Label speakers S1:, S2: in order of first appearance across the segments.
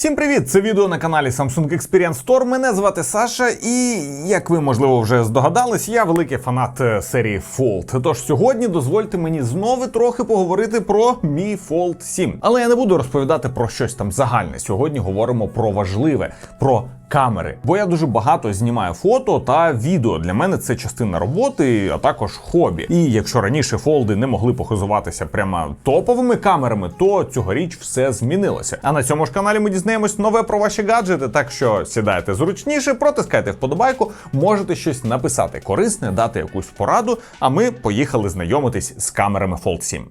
S1: Всім привіт! Це відео на каналі Samsung Experience Store. Мене звати Саша, і як ви можливо вже здогадались, я великий фанат е, серії Fold. Тож сьогодні дозвольте мені знову трохи поговорити про мій Fold 7. Але я не буду розповідати про щось там загальне. Сьогодні говоримо про важливе, про камери. Бо я дуже багато знімаю фото та відео. Для мене це частина роботи, а також хобі. І якщо раніше фолди не могли похизуватися прямо топовими камерами, то цьогоріч все змінилося. А на цьому ж каналі ми дізнаємось нове про ваші гаджети. Так що сідайте зручніше, протискайте вподобайку, можете щось написати корисне, дати якусь пораду. А ми поїхали знайомитись з камерами Fold 7.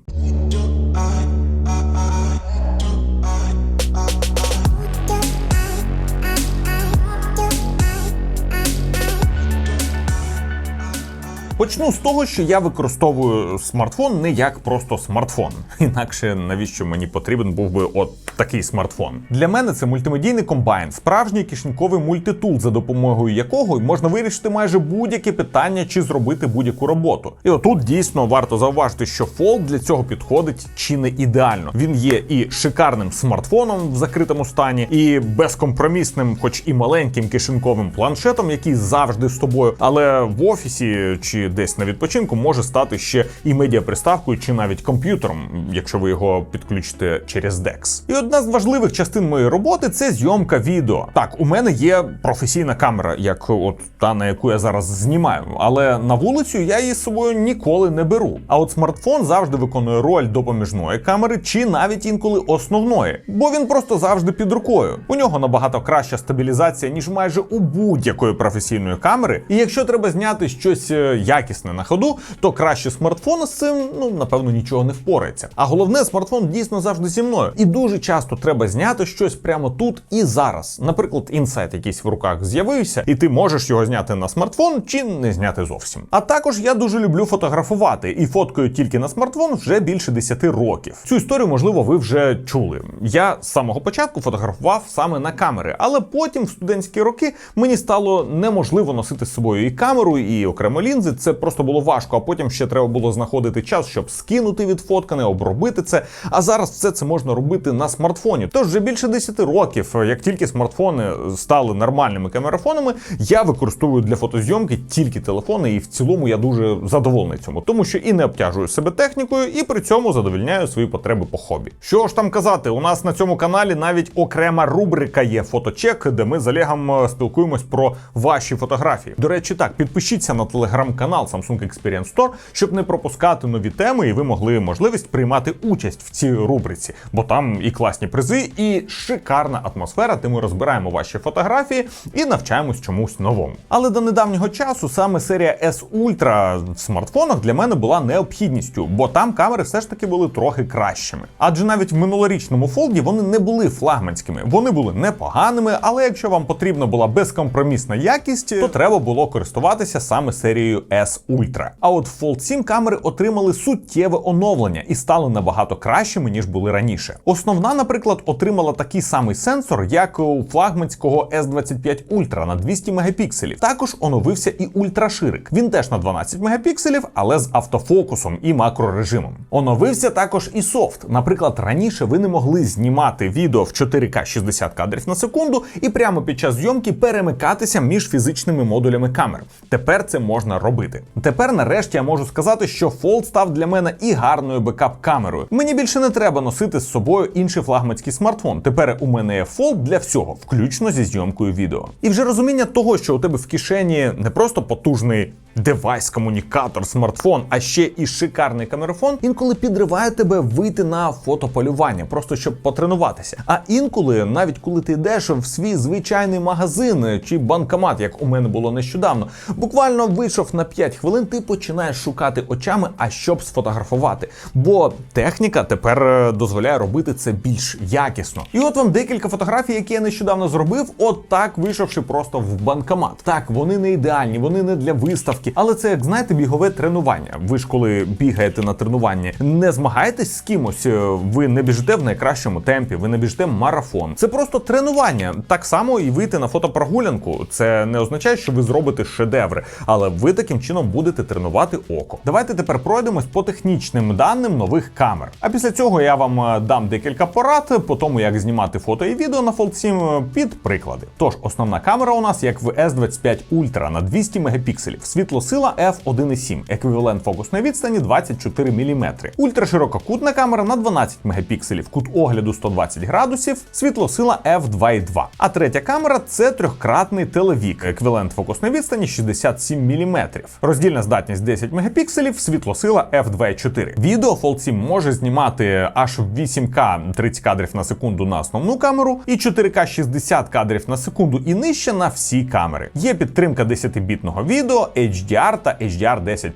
S1: Почну з того, що я використовую смартфон не як просто смартфон. Інакше навіщо мені потрібен був би от такий смартфон. Для мене це мультимедійний комбайн, справжній кишеньковий мультитул, за допомогою якого можна вирішити майже будь-яке питання чи зробити будь-яку роботу. І отут дійсно варто зауважити, що Fold для цього підходить чи не ідеально. Він є і шикарним смартфоном в закритому стані, і безкомпромісним, хоч і маленьким кишеньковим планшетом, який завжди з тобою, але в офісі чи десь на відпочинку може стати ще і медіаприставкою, чи навіть комп'ютером, якщо ви його підключите через DeX. І одна з важливих частин моєї роботи це зйомка відео. Так, у мене є професійна камера, як от та на яку я зараз знімаю, але на вулицю я її з собою ніколи не беру. А от смартфон завжди виконує роль допоміжної камери, чи навіть інколи основної, бо він просто завжди під рукою. У нього набагато краща стабілізація, ніж майже у будь-якої професійної камери. І якщо треба зняти щось е, якісне на ходу, то краще смартфон з цим, ну напевно, нічого не впорається. А головне, смартфон дійсно завжди зі мною. І дуже часто треба зняти щось прямо тут і зараз. Наприклад, інсайт якийсь в руках з'явився, і ти можеш його зняти на смартфон чи не зняти зовсім. А також я дуже люблю фотографувати і фоткаю тільки на смартфон вже більше 10 років. Цю історію, можливо, ви вже чули. Я з самого початку фотографував саме на камери, але потім в студентські роки мені стало неможливо носити з собою і камеру, і окремо лінзи. Це просто було важко. А потім ще треба було знаходити час, щоб скинути відфоткане, обробити це. А зараз все це можна робити на смартфоні. Тож вже більше 10 років, як тільки смартфони стали нормальними камерафонами, я використовую для фотозйомки тільки телефони, і в цілому я дуже задоволений цьому, тому що і не обтяжую себе технікою, і при цьому задовільняю свої потреби по хобі. Що ж там казати, у нас на цьому каналі навіть окрема рубрика є фоточек, де ми з Олегом е, спілкуємось про ваші фотографії. До речі, так підпишіться на телеграм-канал Samsung Experience Store, щоб не пропускати нові теми, і ви могли можливість приймати участь в цій рубриці, бо там і класні призи, і шикарна атмосфера, де ми розбираємо ваші фотографії і навчаємось чомусь новому. Але до недавнього часу саме серія S Ultra в смартфонах для мене була необхідністю, бо там камери все ж таки були трохи кращими. Адже навіть в минулорічному фолді вони не були флагманськими, вони були непоганими, але якщо вам потрібна була безкомпромісна якість, то треба було користуватися саме серією Ultra. А от в Fold 7 камери отримали суттєве оновлення і стали набагато кращими ніж були раніше. Основна, наприклад, отримала такий самий сенсор, як у флагманського S25 Ultra на 200 мегапікселів. Також оновився і ультраширик. Він теж на 12 мегапікселів, але з автофокусом і макрорежимом. Оновився також і софт. Наприклад, раніше ви не могли знімати відео в 4К 60 кадрів на секунду і прямо під час зйомки перемикатися між фізичними модулями камер. Тепер це можна робити. Тепер, нарешті, я можу сказати, що Fold став для мене і гарною бекап-камерою. Мені більше не треба носити з собою інший флагманський смартфон. Тепер у мене є Fold для всього, включно зі зйомкою відео. І вже розуміння того, що у тебе в кишені не просто потужний девайс, комунікатор, смартфон, а ще і шикарний камерафон, інколи підриває тебе вийти на фотополювання, просто щоб потренуватися. А інколи, навіть коли ти йдеш в свій звичайний магазин чи банкомат, як у мене було нещодавно, буквально вийшов на 5 хвилин, ти починаєш шукати очами, а щоб сфотографувати. Бо техніка тепер е, дозволяє робити це більш якісно. І от вам декілька фотографій, які я нещодавно зробив, от так вийшовши просто в банкомат. Так, вони не ідеальні, вони не для виставки, але це як знаєте, бігове тренування. Ви ж коли бігаєте на тренуванні, не змагаєтесь з кимось, е, ви не біжите в найкращому темпі, ви не біжите марафон. Це просто тренування. Так само і вийти на фотопрогулянку. Це не означає, що ви зробите шедеври, але ви таким чином чином будете тренувати око. Давайте тепер пройдемось по технічним даним нових камер. А після цього я вам е, дам декілька порад по тому, як знімати фото і відео на Fold 7 е, під приклади. Тож, основна камера у нас як в S25 Ultra на 200 мегапікселів, світлосила f1.7, еквівалент фокусної відстані 24 мм. Ультраширококутна камера на 12 мегапікселів, кут огляду 120 градусів, світлосила f2.2. А третя камера це трьохкратний телевік, еквівалент фокусної відстані 67 мм. Роздільна здатність 10 мегапікселів, світлосила f2.4. Відео Fold 7 може знімати аж в 8К 30 кадрів на секунду на основну камеру і 4К 60 кадрів на секунду і нижче на всі камери. Є підтримка 10-бітного відео, HDR та HDR10+.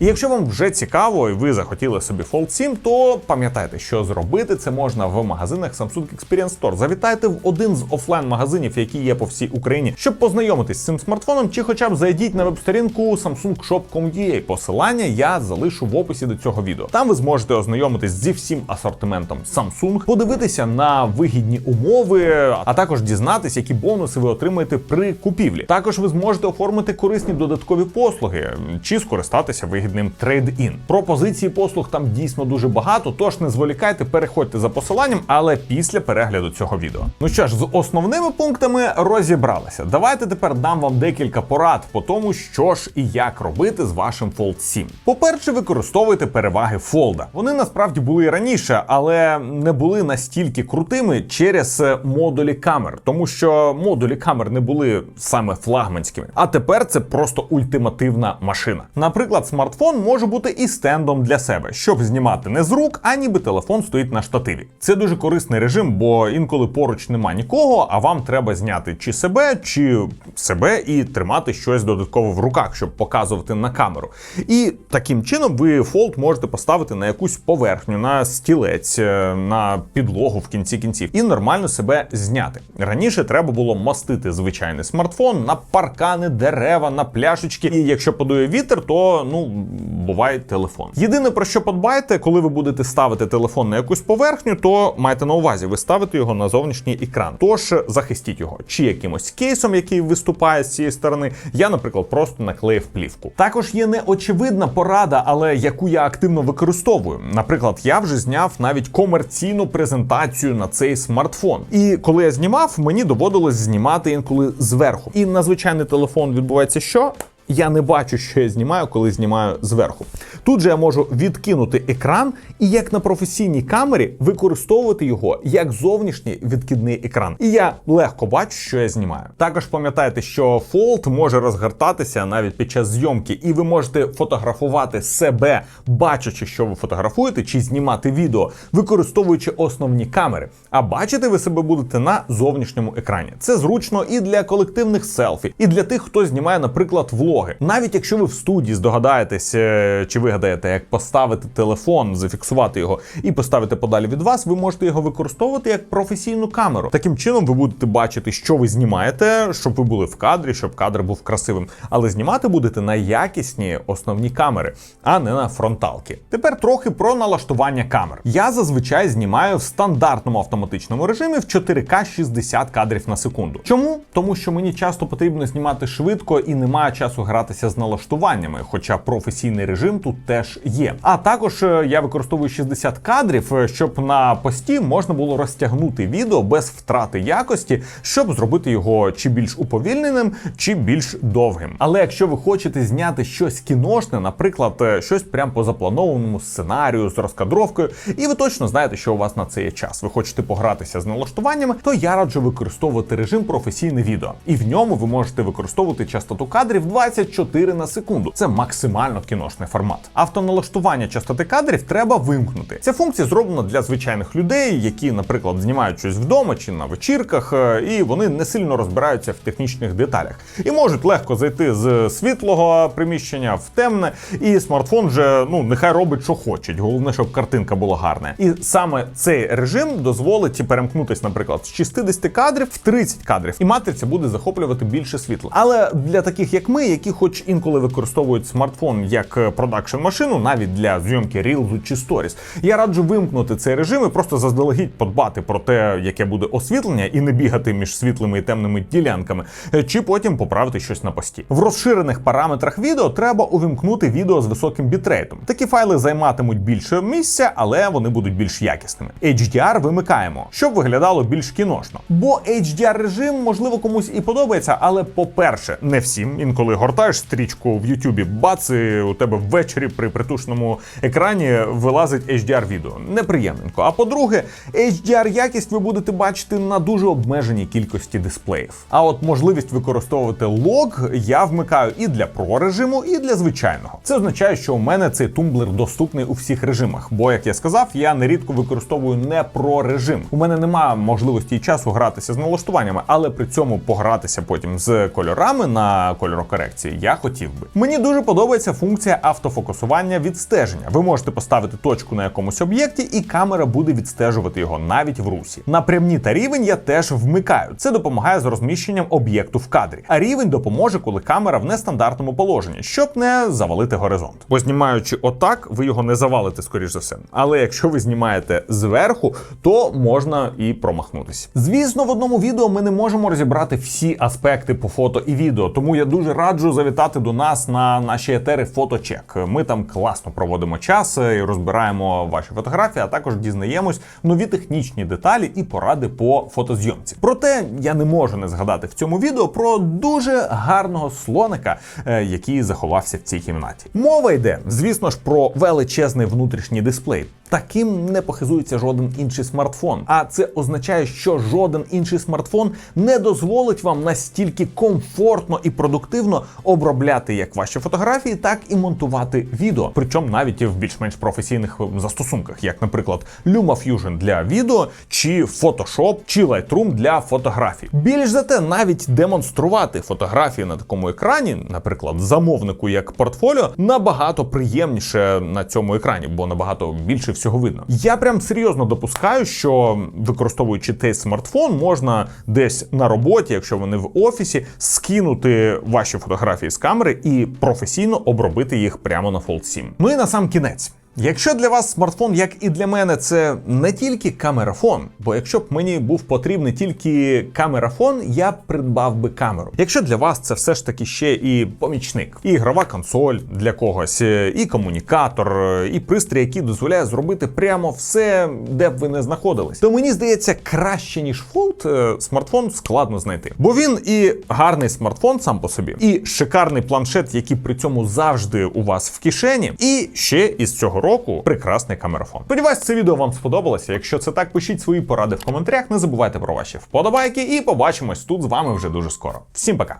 S1: І якщо вам вже цікаво і ви захотіли собі Fold 7, то пам'ятайте, що зробити це можна в магазинах Samsung Experience Store. Завітайте в один з офлайн-магазинів, які є по всій Україні, щоб познайомитись з цим смартфоном, чи хоча б зайдіть на веб-сторінку samsungshop.com.ua. Посилання я залишу в описі до цього відео. Там ви зможете ознайомитись зі всім асортиментом Samsung, подивитися на вигідні умови, а також дізнатись, які бонуси ви отримаєте при купівлі. Також ви зможете оформити корисні додаткові послуги чи скористатися вигідним трейд-ін. Пропозиції послуг там дійсно дуже багато, тож не зволікайте, переходьте за посиланням, але після перегляду цього відео. Ну що ж, з основними пунктами розібралися. Давайте тепер дам вам декілька порад по тому, що ж і як робити з вашим Fold 7. По-перше, використовуйте переваги Fold. Вони насправді були і раніше, але не були настільки крутими через е, модулі камер, тому що модулі камер не були саме флагманськими. А тепер це просто ультимативна машина. Наприклад, смартфон може бути і стендом для себе, щоб знімати не з рук, а ніби телефон стоїть на штативі. Це дуже корисний режим, бо інколи поруч нема нікого, а вам треба зняти чи себе, чи себе і тримати щось додатково в руках, щоб показувати на камеру. І таким чином ви фолд можете поставити на якусь поверхню, на стілець, е, на підлогу в кінці кінців і нормально себе зняти. Раніше треба було мастити звичайний смартфон на паркани, дерева, на пляшечки. І якщо подує вітер, то ну буває телефон. Єдине про що подбайте, коли ви будете ставити телефон на якусь поверхню, то майте на увазі, ви ставите його на зовнішній екран. Тож захистіть його чи якимось кейсом, який виступає з цієї сторони. Я, наприклад, просто наклеїв плівку. Також є неочевидна порада, але яку я активно використовую. Наприклад, я вже зняв навіть комерційну презентацію на цей смартфон. І коли я знімав, мені доводилось знімати інколи зверху. І на звичайний телефон відбувається що? Я не бачу, що я знімаю, коли знімаю зверху. Тут же я можу відкинути екран і як на професійній камері використовувати його як зовнішній відкидний екран. І я легко бачу, що я знімаю. Також пам'ятайте, що Fold може розгортатися навіть під час зйомки, і ви можете фотографувати себе, бачачи, що ви фотографуєте, чи знімати відео, використовуючи основні камери. А бачити ви себе будете на зовнішньому екрані. Це зручно і для колективних селфі, і для тих, хто знімає, наприклад, влоги. Навіть якщо ви в студії здогадаєтесь е, чи вигадаєте, як поставити телефон, зафіксувати його і поставити подалі від вас, ви можете його використовувати як професійну камеру. Таким чином ви будете бачити, що ви знімаєте, щоб ви були в кадрі, щоб кадр був красивим. Але знімати будете на якісні основні камери, а не на фронталки. Тепер трохи про налаштування камер. Я зазвичай знімаю в стандартному автоматичному режимі в 4К 60 кадрів на секунду. Чому? Тому що мені часто потрібно знімати швидко і немає часу гратися з налаштуваннями, хоча професійний режим тут теж є. А також е, я використовую 60 кадрів, е, щоб на пості можна було розтягнути відео без втрати якості, щоб зробити його чи більш уповільненим, чи більш довгим. Але якщо ви хочете зняти щось кіношне, наприклад, е, щось прямо по запланованому сценарію з розкадровкою, і ви точно знаєте, що у вас на це є час. Ви хочете погратися з налаштуваннями, то я раджу використовувати режим професійне відео, і в ньому ви можете використовувати частоту кадрів 24 на секунду. Це максимально кіношний формат. Автоналаштування частоти кадрів треба вимкнути. Ця функція зроблена для звичайних людей, які, наприклад, знімають щось вдома чи на вечірках, е, і вони не сильно розбираються в технічних деталях і можуть легко зайти з світлого приміщення в темне, і смартфон вже ну нехай робить, що хочуть. Головне, щоб картинка була гарна. І саме цей режим дозволить перемкнутись, наприклад, з 60 кадрів в 30 кадрів, і матриця буде захоплювати більше світла. Але для таких, як ми, які, хоч інколи використовують смартфон як продакшн вашу машину, навіть для зйомки Reels чи Stories, я раджу вимкнути цей режим і просто заздалегідь подбати про те, яке буде освітлення, і не бігати між світлими і темними ділянками, е, чи потім поправити щось на пості. В розширених параметрах відео треба увімкнути відео з високим бітрейтом. Такі файли займатимуть більше місця, але вони будуть більш якісними. HDR вимикаємо, щоб виглядало більш кіношно. Бо HDR режим, можливо, комусь і подобається, але по-перше, не всім. Інколи гортаєш стрічку в Ютубі, бац, і у тебе ввечері при притушному екрані вилазить HDR відео. Неприємненько. А по-друге, HDR якість ви будете бачити на дуже обмеженій кількості дисплеїв. А от можливість використовувати лог я вмикаю і для Pro режиму, і для звичайного. Це означає, що у мене цей тумблер доступний у всіх режимах. Бо, як я сказав, я нерідко використовую не Pro режим. У мене немає можливості і часу гратися з налаштуваннями, але при цьому погратися потім з кольорами на кольорокорекції я хотів би. Мені дуже подобається функція автофокусування відстеження. Ви можете поставити точку на якомусь об'єкті, і камера буде відстежувати його навіть в русі. Напрямні та рівень я теж вмикаю. Це допомагає з розміщенням об'єкту в кадрі. А рівень допоможе, коли камера в нестандартному положенні, щоб не завалити горизонт. Бо знімаючи отак, ви його не завалите, скоріш за все. Але якщо ви знімаєте зверху, то можна і промахнутися. Звісно, в одному відео ми не можемо розібрати всі аспекти по фото і відео, тому я дуже раджу завітати до нас на наші етери фоточек. Ми там класно проводимо час і розбираємо ваші фотографії, а також дізнаємось нові технічні деталі і поради по фотозйомці. Проте я не можу не згадати в цьому відео про дуже гарного слоника, е, який заховався в цій кімнаті. Мова йде, звісно ж, про величезний внутрішній дисплей. Таким не похизується жоден інший смартфон. А це означає, що жоден інший смартфон не дозволить вам настільки комфортно і продуктивно обробляти як ваші фотографії, так і монтувати відео. Причому навіть і в більш-менш професійних застосунках, як, наприклад, LumaFusion для відео, чи Photoshop, чи Lightroom для фотографій. Більш за те, навіть демонструвати фотографії на такому екрані, наприклад, замовнику як портфоліо, набагато приємніше на цьому екрані, бо набагато більше всього видно. Я прям серйозно допускаю, що використовуючи цей смартфон, можна десь на роботі, якщо вони в офісі, скинути ваші фотографії з камери і професійно обробити їх прямо на Fold 7. Ну і на сам кінець. Якщо для вас смартфон, як і для мене, це не тільки камерафон, бо якщо б мені був потрібний тільки камерафон, я придбав би камеру. Якщо для вас це все ж таки ще і помічник, і ігрова консоль для когось, і комунікатор, і пристрій, який дозволяє зробити прямо все, де б ви не знаходились, то мені здається, краще ніж Fold е, смартфон складно знайти, бо він і гарний смартфон сам по собі, і шикарний планшет, який при цьому завжди у вас в кишені, і ще із цього року прекрасний камерафон. Сподіваюсь, це відео вам сподобалося. Якщо це так, пишіть свої поради в коментарях. Не забувайте про ваші вподобайки, і побачимось тут з вами вже дуже скоро. Всім пока.